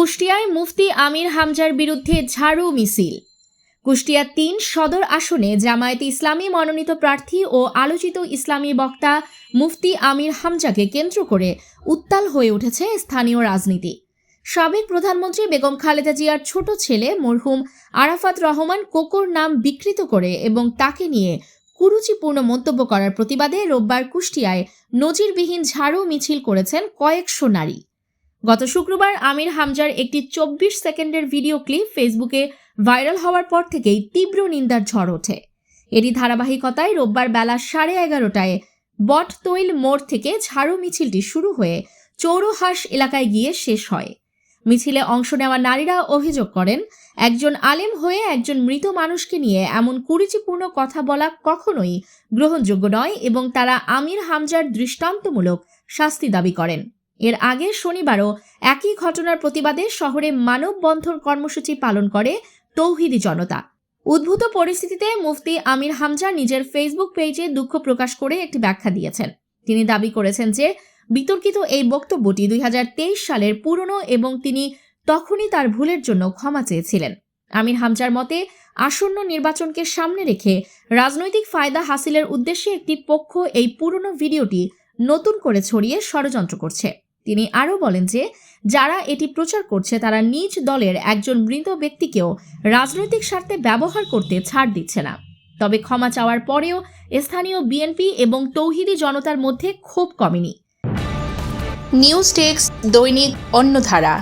কুষ্টিয়ায় মুফতি আমির হামজার বিরুদ্ধে ঝাড়ু মিছিল। কুষ্টিয়া তিন সদর আসনে জামায়াতে ইসলামী মনোনীত প্রার্থী ও আলোচিত ইসলামী বক্তা মুফতি আমির হামজাকে কেন্দ্র করে উত্তাল হয়ে উঠেছে স্থানীয় রাজনীতি। সাবেক প্রধানমন্ত্রী বেগম খালেদা জিয়ার ছোট ছেলে মরহুম আরাফাত রহমান কোকোর নাম বিকৃত করে এবং তাকে নিয়ে কুরুচিপূর্ণ মন্তব্য করার প্রতিবাদে রোববার কুষ্টিয়ায় নজিরবিহীন ঝাড়ু মিছিল করেছেন কয়েকশো নারী। গত শুক্রবার আমির হামজার একটি চব্বিশ সেকেন্ডের ভিডিও ক্লিপ ফেসবুকে ভাইরাল হওয়ার পর থেকেই তীব্র নিন্দার ঝড় ওঠে। এরই ধারাবাহিকতায় রোববার বেলা সাড়ে এগারোটায় বটতৈল মোড় থেকে ঝাড়ু মিছিলটি শুরু হয়ে চৌরহাস এলাকায় গিয়ে শেষ হয়। মিছিলে অংশ নেওয়া নারীরা অভিযোগ করেন, একজন আলেম হয়ে একজন মৃত মানুষকে নিয়ে এমন কুরুচিপূর্ণ কথা বলা কখনোই গ্রহণযোগ্য নয় এবং তারা আমির হামজার দৃষ্টান্তমূলক শাস্তি দাবি করেন। এর আগে শনিবারও একই ঘটনার প্রতিবাদে শহরে মানববন্ধন কর্মসূচি পালন করে তৌহিদি জনতা। উদ্ভূত পরিস্থিতিতে মুফতি আমির হামজা নিজের ফেসবুক পেজে দুঃখ প্রকাশ করে একটি ব্যাখ্যা দিয়েছেন। তিনি দাবি করেছেন যে বিতর্কিত এই বক্তব্যটি দুই হাজার তেইশ সালের পুরনো এবং তিনি তখনই তার ভুলের জন্য ক্ষমা চেয়েছিলেন। আমির হামজার মতে, আসন্ন নির্বাচনকে সামনে রেখে রাজনৈতিক ফায়দা হাসিলের উদ্দেশ্যে একটি পক্ষ এই পুরনো ভিডিওটি নতুন করে ছড়িয়ে ষড়যন্ত্র করছে। তিনি আরও বলেন যে, যারা এটি প্রচার করছে, তারা নিজ দলের একজন মৃত ব্যক্তিকেও রাজনৈতিক স্বার্থে ব্যবহার করতে ছাড় দিচ্ছে না। তবে ক্ষমা চাওয়ার পরেও স্থানীয় বিএনপি এবং তৌহিদি জনতার মধ্যে খুব কমেনি। নিউজ টেক্স দৈনিক অন্যধারা